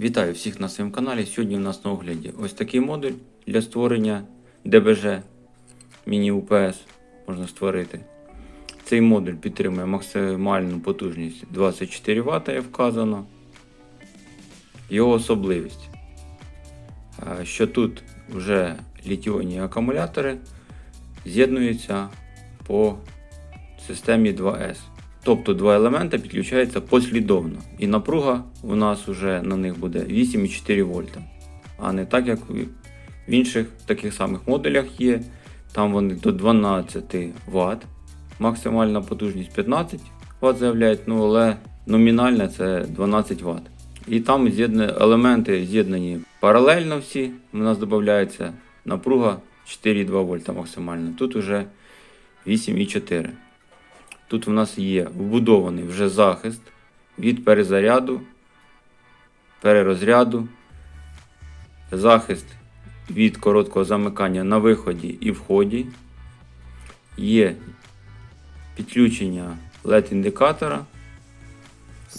Вітаю всіх на своєму каналі. Сьогодні у нас на огляді ось такий модуль для створення ДБЖ міні-УПС можна створити. Цей модуль підтримує максимальну потужність 24 Вт, як вказано. Його особливість, е, що тут вже літіонні акумулятори з'єднуються по системі 2С. Тобто два елемента підключаються послідовно. І напруга у нас вже на них буде 8,4 вольта. А не так, як в інших таких самих модулях є. Там вони до 12 Вт. Максимальна потужність 15 Вт заявляють, ну але номінальна це 12 Вт. І там елементи з'єднані паралельно всі. У нас додається напруга 4,2 вольта максимально. Тут вже 8,4. Тут в нас є вбудований вже захист від перезаряду, перерозряду, захист від короткого замикання на виході і вході. Є підключення LED-індикатора.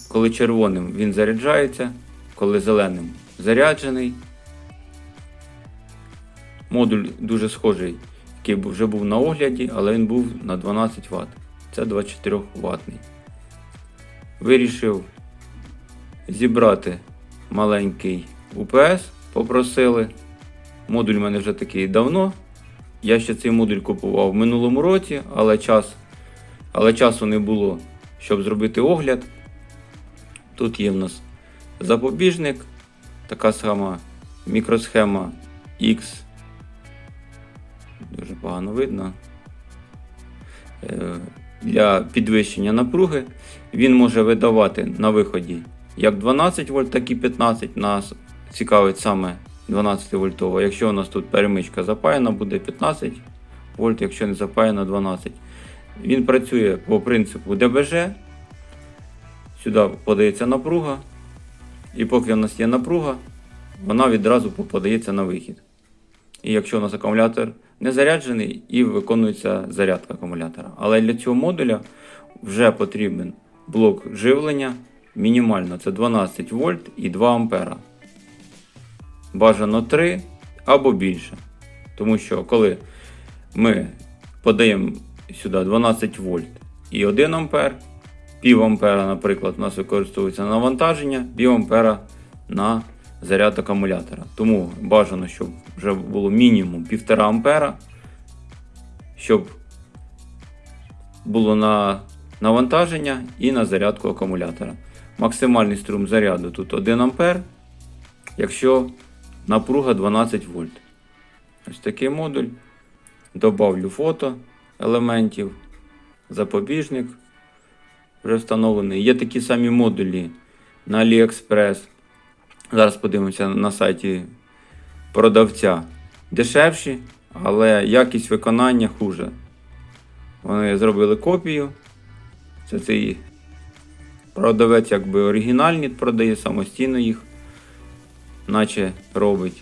Коли червоним він заряджається, коли зеленим заряджений. Модуль дуже схожий, який вже був на огляді, але він був на 12 Вт. Це 24 ватний. Вирішив зібрати маленький УПС, попросили. Модуль у мене вже такий давно. Я ще цей модуль купував в минулому році, але, час, але часу не було, щоб зробити огляд. Тут є в нас запобіжник, така сама мікросхема X. Дуже погано видно. Для підвищення напруги він може видавати на виході як 12 вольт, так і 15. Нас цікавить саме 12 вольтова. Якщо у нас тут перемичка запаяна, буде 15 вольт, якщо не запаяна 12. Він працює по принципу ДБЖ. Сюди подається напруга. І поки у нас є напруга, вона відразу подається на вихід. І якщо у нас акумулятор не заряджений, і виконується зарядка акумулятора. Але для цього модуля вже потрібен блок живлення мінімально це 12 вольт і 2 ампера. Бажано 3 або більше. Тому що коли ми подаємо сюди 12 вольт і 1 ампер, пів ампера, наприклад, у нас використовується навантаження, пів ампера на заряд акумулятора. Тому бажано, щоб вже було мінімум 1,5 ампера, щоб було на навантаження і на зарядку акумулятора. Максимальний струм заряду тут 1 ампер, якщо напруга 12 вольт. Ось такий модуль. Добавлю фото елементів, запобіжник вже встановлений. Є такі самі модулі на AliExpress. Зараз подивимося на сайті продавця. Дешевші, але якість виконання хуже. Вони зробили копію. Це цей продавець якби оригінальні продає, самостійно їх, наче робить.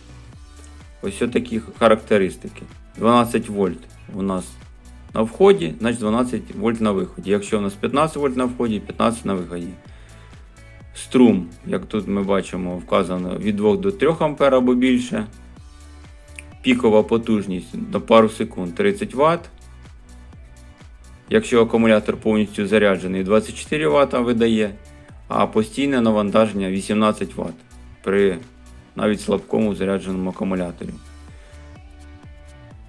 Ось такі характеристики. 12 вольт у нас на вході, значить 12 вольт на виході. Якщо у нас 15 вольт на вході, 15 на виході. Струм, як тут ми бачимо, вказано від 2 до 3 А або більше. Пікова потужність на пару секунд 30 Вт. Якщо акумулятор повністю заряджений, 24 Вт видає, а постійне навантаження 18 Вт при навіть слабкому зарядженому акумуляторі.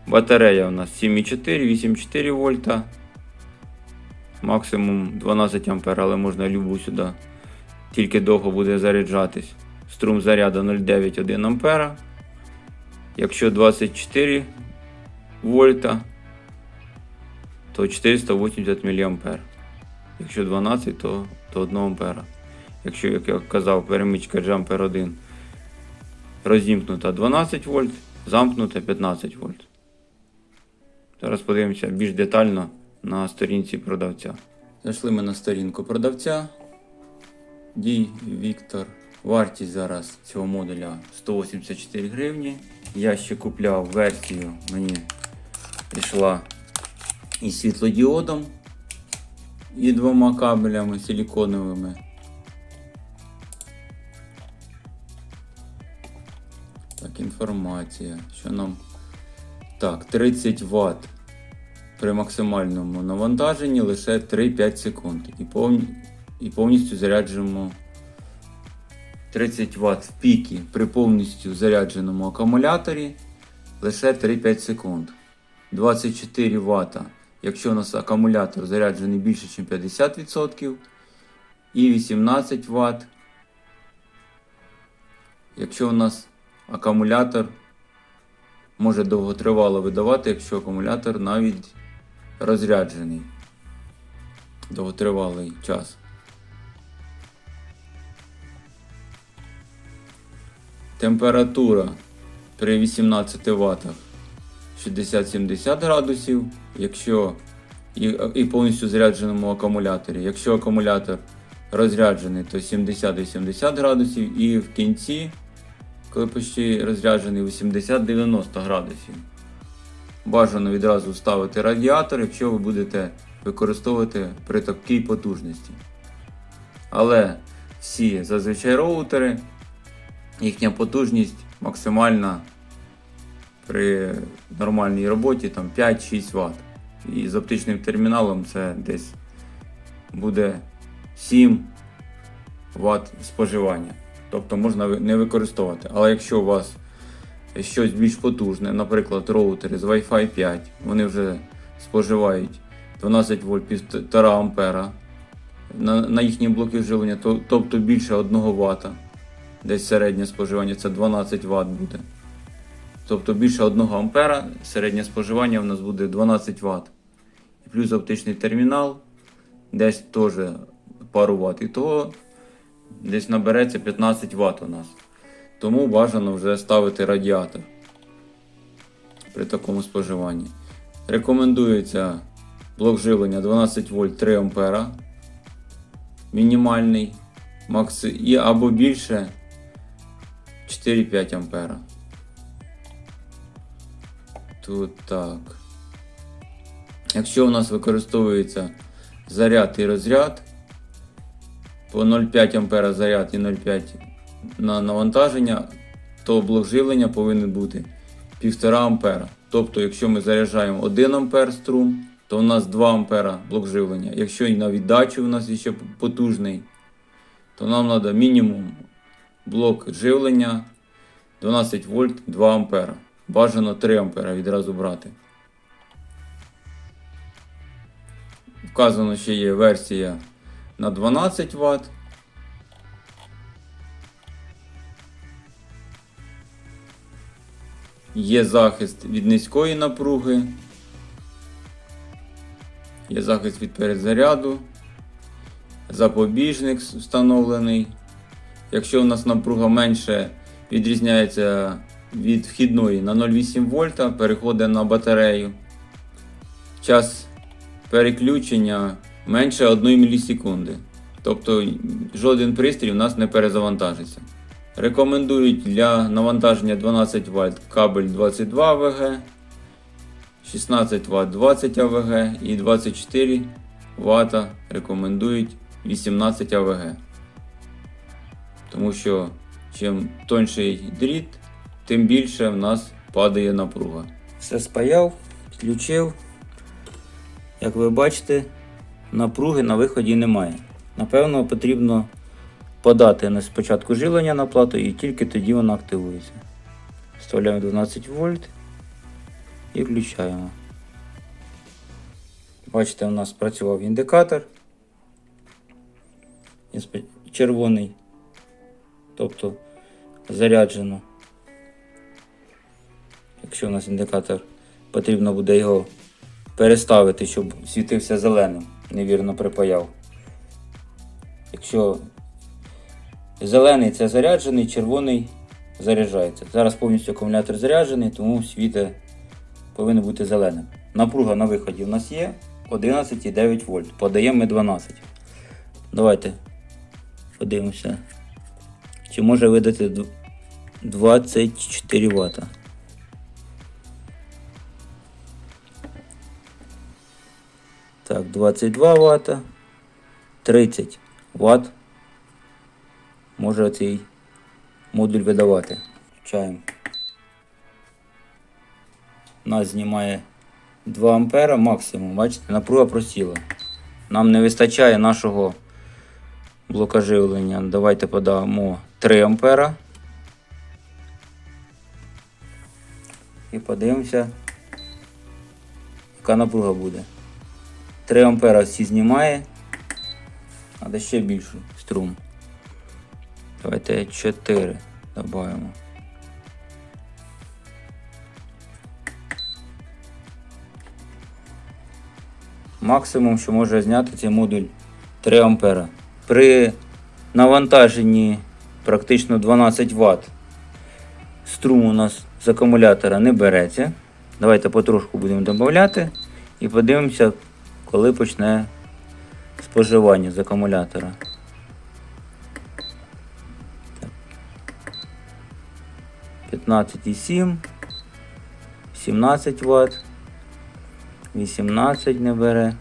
Батарея у нас 7,4, 8,4 вольта. Максимум 12 А, але можна любу сюди. Тільки довго буде заряджатись. Струм заряду 0,91 ампера. Якщо 24 вольта, то 480 мА. Якщо 12, то, то 1 ампера. Якщо, як я казав, перемичка Jumper 1 розімкнута 12 вольт, замкнута 15 вольт. Зараз подивимося більш детально на сторінці продавця. Зайшли ми на сторінку продавця. Дій Віктор. Вартість зараз цього модуля 184 гривні. Я ще купляв версію, мені прийшла із світлодіодом і двома кабелями силіконовими. Так, інформація. Що нам. Так, 30 Вт при максимальному навантаженні лише 3-5 секунд. І, повні... і повністю заряджуємо 30 Вт в піки при повністю зарядженому акумуляторі лише 3-5 секунд. 24 Вт, якщо у нас акумулятор заряджений більше, ніж 50%. І 18 Вт, якщо у нас акумулятор може довготривало видавати, якщо акумулятор навіть розряджений довготривалий час. Температура при 18 Вт 60-70 градусів, якщо і, і повністю зарядженому акумуляторі. Якщо акумулятор розряджений, то 70-80 градусів, і в кінці, коли почти розряджений, 80-90 градусів. Бажано відразу ставити радіатор, якщо ви будете використовувати при такій потужності. Але всі зазвичай роутери, їхня потужність максимальна при нормальній роботі там 5-6 Вт. І з оптичним терміналом це десь буде 7 Вт споживання. Тобто можна не використовувати. Але якщо у вас щось більш потужне, наприклад, роутери з Wi-Fi 5, вони вже споживають 12 вольт 1,5 ампера на, на їхні блоки живлення, то, тобто більше 1 Вт. Десь середнє споживання це 12 Вт буде. Тобто більше 1 ампера, середнє споживання у нас буде 12 Вт. І плюс оптичний термінал, десь теж пару Вт. І того десь набереться 15 Вт у нас. Тому бажано вже ставити радіатор при такому споживанні. Рекомендується блок живлення 12 вольт 3 ампера. Мінімальний. Макс... І або більше 4-5 ампера. Тут так. Якщо у нас використовується заряд і розряд, по 0,5 ампера заряд і 0,5 на навантаження, то блок живлення повинен бути 1,5 ампера. Тобто, якщо ми заряджаємо 1 ампер струм, то у нас 2 ампера блок живлення. Якщо і на віддачу у нас ще потужний, то нам треба мінімум блок живлення 12 вольт 2 ампера. Бажано 3 ампера відразу брати. Вказано, що є версія на 12 Вт. Є захист від низької напруги. Є захист від перезаряду. Запобіжник встановлений. Якщо у нас напруга менше відрізняється від вхідної на 0,8 вольта, переходить на батарею. Час переключення менше 1 мілісекунди. Тобто жоден пристрій у нас не перезавантажиться. Рекомендують для навантаження 12 Вт кабель 22 АВГ, 16 Вт 20 АВГ і 24 Вт рекомендують 18 АВГ. Тому що чим тонший дріт, тим більше в нас падає напруга. Все спаяв, підключив. Як ви бачите, напруги на виході немає. Напевно, потрібно подати на спочатку живлення на плату і тільки тоді вона активується. Вставляємо 12 вольт і включаємо. Бачите, у нас працював індикатор. Червоний. Тобто заряджено. Якщо у нас індикатор, потрібно буде його переставити, щоб світився зеленим. Невірно припаяв. Якщо зелений це заряджений, червоний заряджається. Зараз повністю акумулятор заряджений, тому світе повинен бути зеленим. Напруга на виході у нас є 11,9 вольт. Подаємо ми 12. Давайте подивимося. Чи може видати 24 Вт. Так, 22 Вт. 30 Вт. Може цей модуль видавати. Включаємо нас знімає 2 ампера максимум. Бачите, напруга просіла. Нам не вистачає нашого блока живлення. Давайте подамо 3 ампера. І подивимося, яка напруга буде. 3 ампера всі знімає. Треба ще більшу струм. Давайте 4 додаємо. Максимум, що може зняти цей модуль 3 ампера. При навантаженні практично 12 Вт струм у нас з акумулятора не береться. Давайте потрошку будемо додати і подивимося, коли почне споживання з акумулятора. Так. 15,7, 17 Вт, 18 не бере.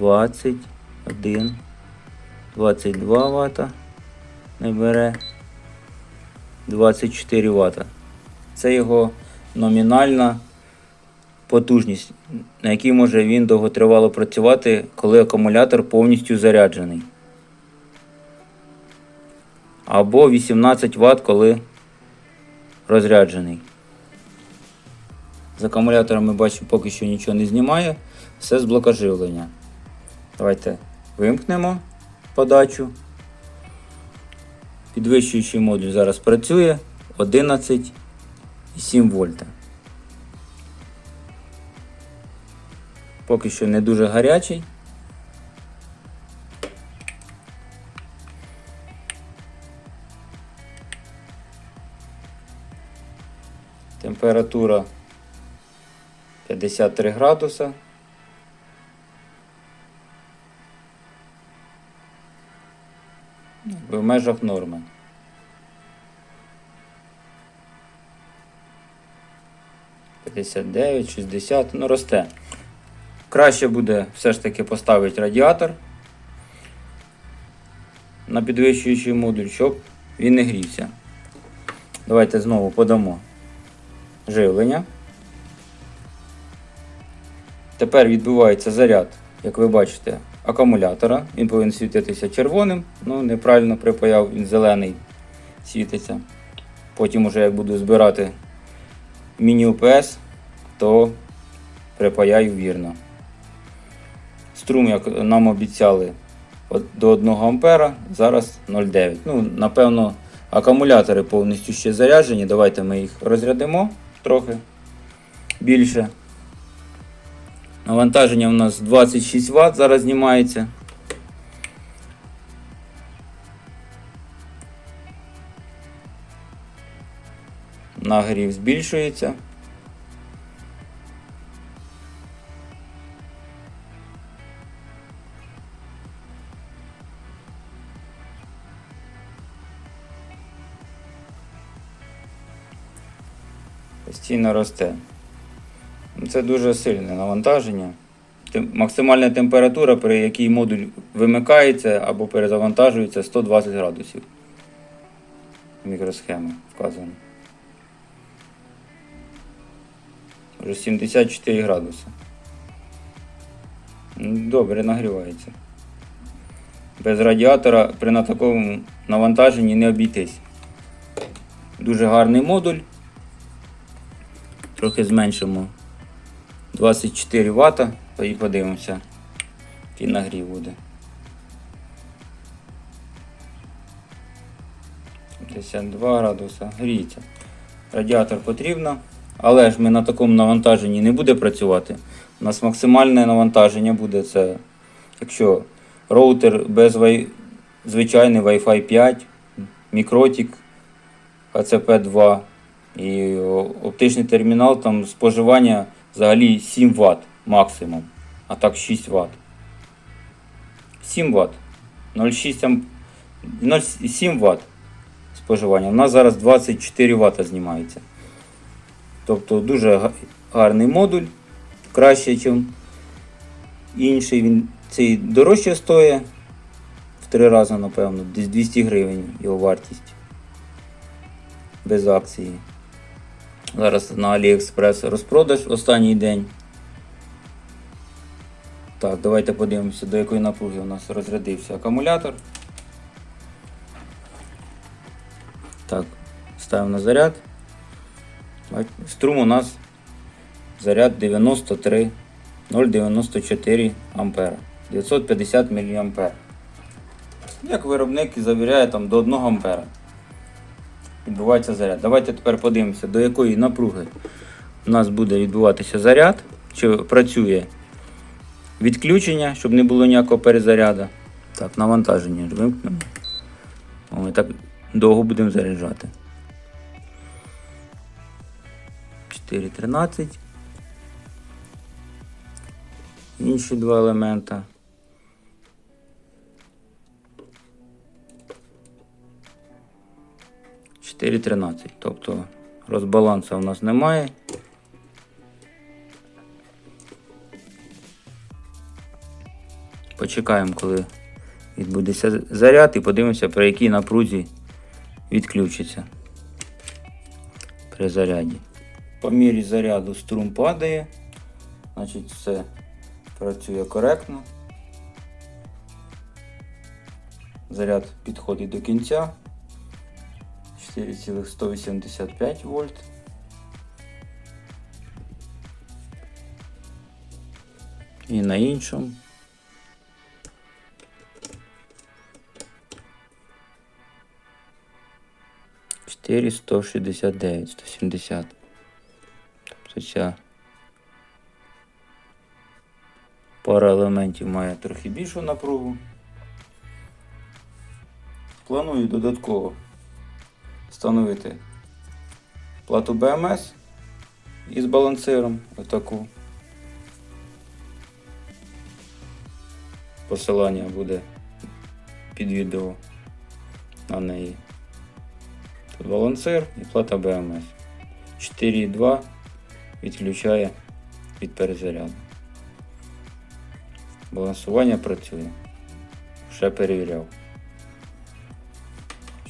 Двадцять один, двадцять два вата не бере. 24 Вт. Це його номінальна потужність, на якій може він довготривало працювати, коли акумулятор повністю заряджений. Або 18 Вт, коли розряджений. З акумулятора ми бачимо, поки що нічого не знімає, все з блока живлення. Давайте вимкнемо подачу. Підвищуючий модуль зараз працює 11,7 вольта. Поки що не дуже гарячий. Температура 53 градуса. В межах норми. П'ятдесят дев'ять, шістдесят, ну росте. Краще буде все ж таки поставити радіатор на підвищуючий модуль, щоб він не грівся. Давайте знову подамо живлення. Тепер відбувається заряд, як ви бачите, акумулятора. Він повинен світитися червоним, ну неправильно припаяв, він зелений світиться. Потім, уже як буду збирати міні-УПС, то припаяю вірно. Струм, як нам обіцяли, до 1 ампера, зараз 0,9. Ну, напевно, акумулятори повністю ще заряджені. Давайте ми їх розрядимо трохи більше. Навантаження у нас 26 Вт зараз знімається. Нагрів збільшується. Постійно росте. Це дуже сильне навантаження. Максимальна температура, при якій модуль вимикається або перезавантажується 120 градусів. Мікросхеми вказано. Вже 74 градуси. Добре нагрівається. Без радіатора при на такому навантаженні не обійтись. Дуже гарний модуль. Трохи зменшимо 24 Вт, і подивимося, який нагрів буде. 52 градуса, гріється. Радіатор потрібно, але ж ми на такому навантаженні не буде працювати. У нас максимальне навантаження буде це, якщо роутер без вай... звичайний Wi-Fi 5, мікротік, HCP 2 і оптичний термінал, там споживання взагалі 7 Вт максимум, а так 6 Вт. 7 Вт. 0,6 амп... 0,7 Вт споживання. У нас зараз 24 Вт знімається. Тобто дуже гарний модуль, краще, ніж інший. Він цей дорожче стоїть в три рази, напевно, десь 200 гривень його вартість. без акції. Зараз на AliExpress розпродаж останній день. Так, давайте подивимося, до якої напруги у нас розрядився акумулятор. Так, ставимо на заряд. Струм у нас заряд 93 0,94 ампера. 950 мА. Як виробник завіряє там до 1 ампера. Відбувається заряд. Давайте тепер подивимося, до якої напруги у нас буде відбуватися заряд, чи працює відключення, щоб не було ніякого перезаряду. Так, навантаження вимкнемо. Ми так довго будемо заряджати. 4.13. Інші два елемента. Чотири тринадцять. Тобто розбалансу у нас немає. Почекаємо, коли відбудеться заряд і подивимося, при якій напрузі відключиться при заряді. По мірі заряду струм падає, значить все працює коректно. Заряд підходить до кінця. 4,185 вольт. І на іншому. Чотири сто шістдесят дев'ять, сто сімдесят. Тобто ця пара елементів має трохи більшу напругу. Планую додатково встановити плату BMS із балансиром отаку. Посилання буде під відео на неї. Тут балансир і плата BMS. 4.2 відключає від перезаряду. Балансування працює. Ще перевіряв.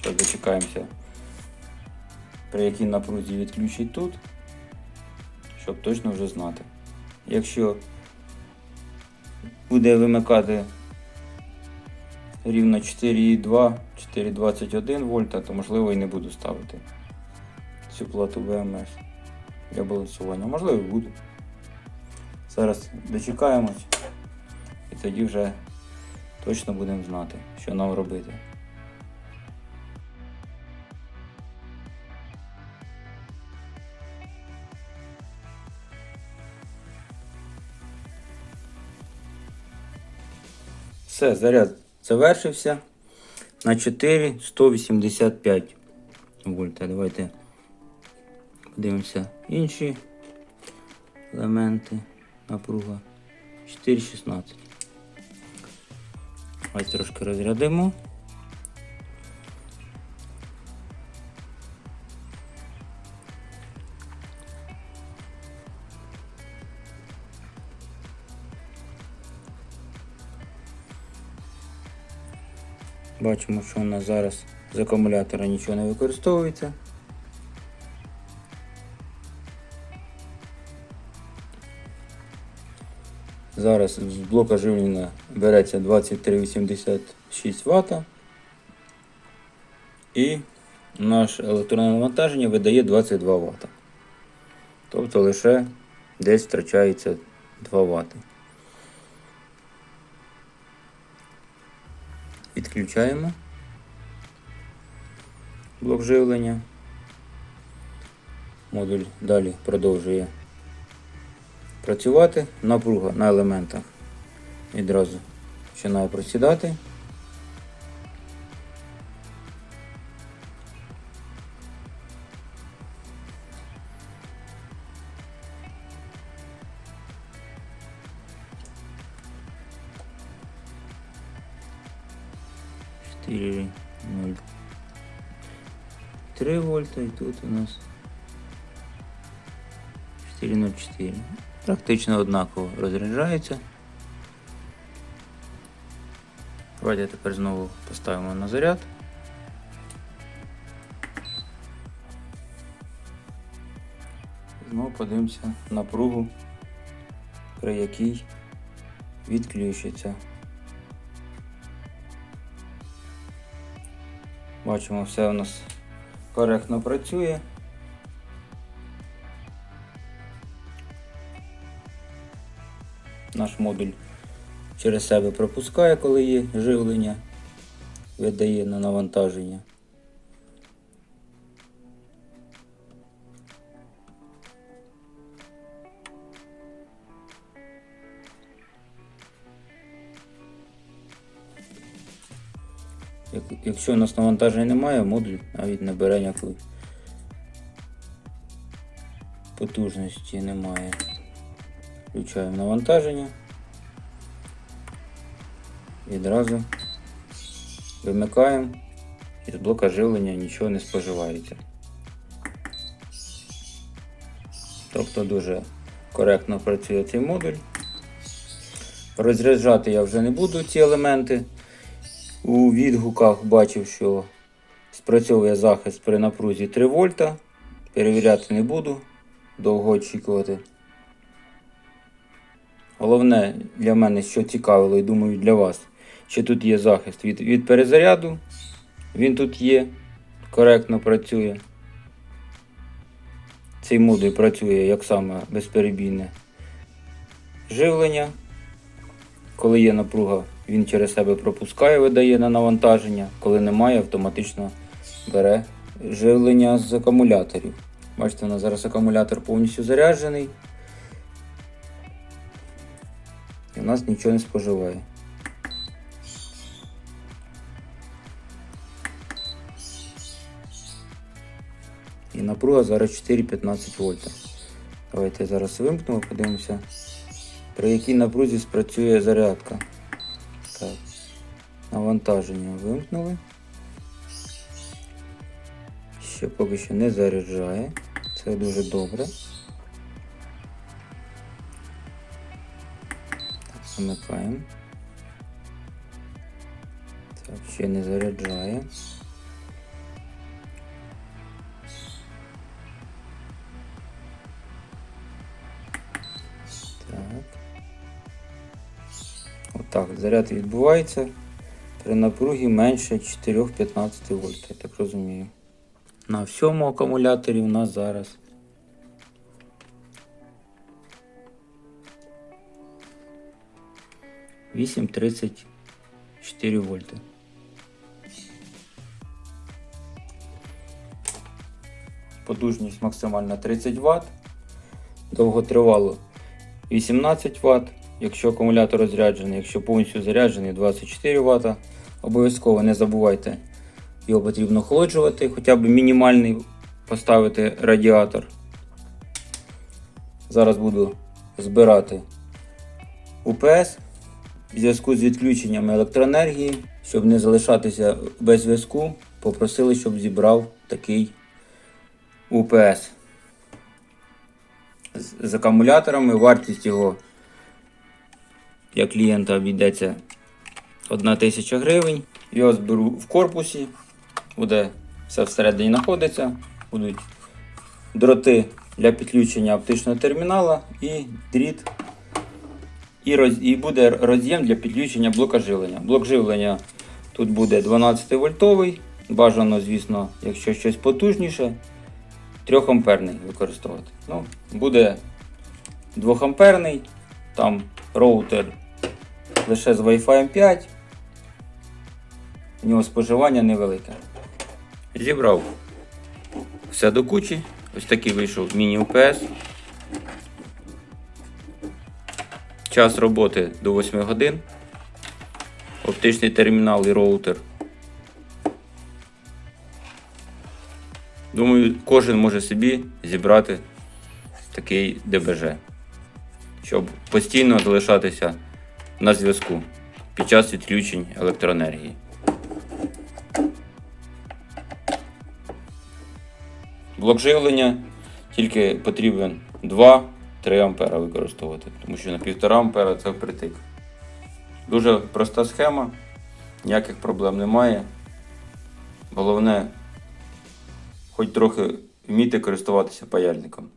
Зараз дочекаємося, при якій напрузі відключить тут, щоб точно вже знати. Якщо буде вимикати рівно 4,2, 4,21 вольта, то можливо і не буду ставити цю плату ВМС для балансування. Можливо, і буду. Зараз дочекаємось і тоді вже точно будемо знати, що нам робити. Все, заряд завершився на 4,185 вольта. Давайте подивимося інші елементи напруга 4,16. Ось трошки розрядимо. Бачимо, що у нас зараз з акумулятора нічого не використовується. Зараз з блока живлення береться 2386 Вт. І наше електронне навантаження видає 22 Вт. Тобто лише десь втрачається 2 Вт. Відключаємо блок живлення. Модуль далі продовжує працювати. Напруга на елементах відразу починає просідати. Чотири ноль три вольта і тут у нас 4,04. Практично однаково розряджається. Давайте тепер знову поставимо на заряд. Ну, подивимося напругу, при якій відключиться. Бачимо, все у нас коректно працює. Наш модуль через себе пропускає, коли є живлення, видає на навантаження. Якщо у нас навантаження немає, модуль навіть не бере ніякої потужності немає. Включаємо навантаження. Відразу вимикаємо і з блока живлення нічого не споживається. Тобто дуже коректно працює цей модуль. Розряджати я вже не буду ці елементи. У відгуках бачив, що спрацьовує захист при напрузі 3 вольта. Перевіряти не буду, довго очікувати. Головне для мене, що цікавило, і думаю для вас, що тут є захист від, від перезаряду. Він тут є, коректно працює. Цей модуль працює як саме безперебійне живлення. Коли є напруга, він через себе пропускає, видає на навантаження. Коли немає, автоматично бере живлення з акумуляторів. Бачите, у нас зараз акумулятор повністю заряджений. І в нас нічого не споживає. І напруга зараз 4,15 вольта. Давайте зараз вимкнемо, подивимося, при якій напрузі спрацює зарядка. Навантаження вимкнули. Ще поки що не заряджає. Це дуже добре. Так, замикаємо. Так, ще не заряджає. Так. Отак, заряд відбувається при напругі менше 4-15 вольт, я так розумію. На всьому акумуляторі у нас зараз вісім тридцять чотири вольти. Потужність максимальна 30 Вт. Довготривало 18 Вт. Якщо акумулятор розряджений, якщо повністю заряджений 24 Вт. Обов'язково не забувайте, його потрібно охолоджувати, хоча б мінімальний поставити радіатор. Зараз буду збирати УПС в зв'язку з відключенням електроенергії, щоб не залишатися без зв'язку, попросили, щоб зібрав такий УПС з акумуляторами. Вартість його для клієнта обійдеться 1 тисяча гривень. Його зберу в корпусі, буде все всередині знаходиться. Будуть дроти для підключення оптичного термінала і дріт. І, роз, і буде роз'єм для підключення блока живлення. Блок живлення тут буде 12 вольтовий. Бажано, звісно, якщо щось потужніше, 3 амперний використовувати. Ну, буде 2 амперний, там роутер лише з Wi-Fi 5. У нього споживання невелике. Зібрав все до кучі. Ось такий вийшов міні-УПС. Час роботи до 8 годин. Оптичний термінал і роутер. Думаю, кожен може собі зібрати такий ДБЖ, щоб постійно залишатися на зв'язку під час відключень електроенергії. Блок живлення тільки потрібен 2-3 ампера використовувати, тому що на 1,5 ампера це впритик. Дуже проста схема, ніяких проблем немає. Головне, хоч трохи вміти користуватися паяльником.